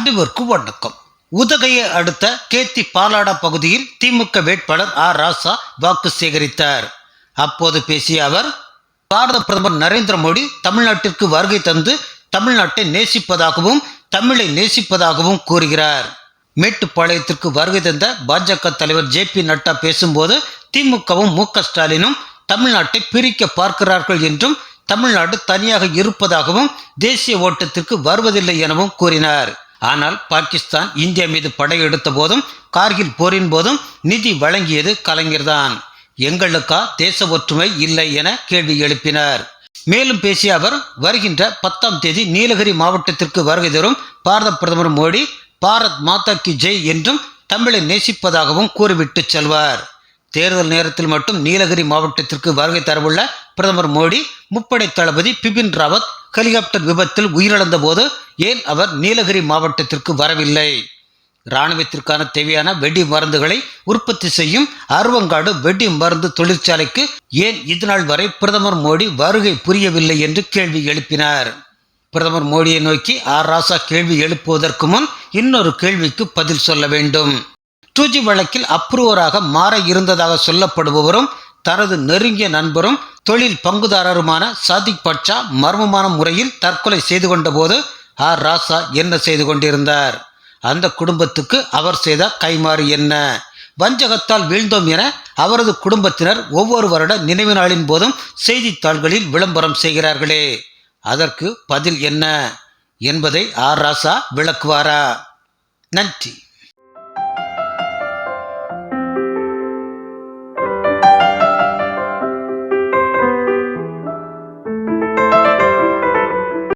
அனைவருக்கும் வணக்கம். உதகையை அடுத்த கேத்தி பாலாடா பகுதியில் திமுக வேட்பாளர் ஆர் ராசா வாக்கு சேகரித்தார். அப்போது பேசிய அவர் பாரத பிரதமர் நரேந்திர மோடி தமிழ்நாட்டிற்கு வருகை தந்து தமிழ்நாட்டை நேசிப்பதாகவும் தமிழை நேசிப்பதாகவும் கூறுகிறார். மேட்டுப்பாளையத்திற்கு வருகை தந்த பாஜக தலைவர் ஜே பி நட்டா பேசும்போது திமுகவும் மு ஸ்டாலினும் தமிழ்நாட்டை பிரிக்க பார்க்கிறார்கள் என்றும் தமிழ்நாடு தனியாக இருப்பதாகவும் தேசிய ஓட்டத்திற்கு வருவதில்லை எனவும் கூறினார். ஆனால் பாகிஸ்தான் இந்தியா மீது படையெடுத்த போதும் கார்கில் போரின் போதும் நிதி வழங்கியது கலைஞர்தான். எங்களுக்கா தேச ஒற்றுமை இல்லை என கேள்வி எழுப்பினார். மேலும் பேசிய அவர் வருகின்ற பத்தாம் தேதி நீலகிரி மாவட்டத்திற்கு வருகை தரும் பாரத பிரதமர் மோடி பாரத் மாதா கி ஜெய் என்றும் தமிழை நேசிப்பதாகவும் கூறிவிட்டு செல்வார். தேர்தல் நேரத்தில் மட்டும் நீலகிரி மாவட்டத்திற்கு வருகை தரவுள்ள பிரதமர் மோடி முப்படை தளபதி பிபின் ராவத் ஹெலிகாப்டர் விபத்தில் உயிரிழந்த போது ஏன் அவர் நீலகிரி மாவட்டத்திற்கு வரவில்லை? இராணுவத்திற்கான தேவையான வெடி மருந்துகளை உற்பத்தி செய்யும் அருவங்காடு வெடி மருந்து தொழிற்சாலைக்கு ஏன் இதுநாள் வரை பிரதமர் மோடி வருகை புரியவில்லை என்று கேள்வி எழுப்பினார். பிரதமர் மோடியை நோக்கி ஆர் ராசா கேள்வி எழுப்புவதற்கு முன் இன்னொரு கேள்விக்கு பதில் சொல்ல வேண்டும். டூஜி வழக்கில் அப்ரூவராக மாற இருந்ததாக சொல்லப்படுபவரும் தனது நெருங்கிய நண்பரும் தொழில் பங்குதாரருமான சாதிக் பட்சா மர்மமான முறையில் தற்கொலை செய்து கொண்டபோது ஆர் ராசா என்ன செய்து கொண்டிருந்தார்? அந்த குடும்பத்துக்கு அவர் செய்த கைமாறு என்ன? வஞ்சகத்தால் வீழ்ந்தோம் என அவரது குடும்பத்தினர் ஒவ்வொரு வருட நினைவு நாளின் போதும் செய்தித்தாள்களில் விளம்பரம் செய்கிறார்களே. அதற்கு பதில் என்ன? என்பதை ஆர் ராசா விளக்குவாரா? நன்றி.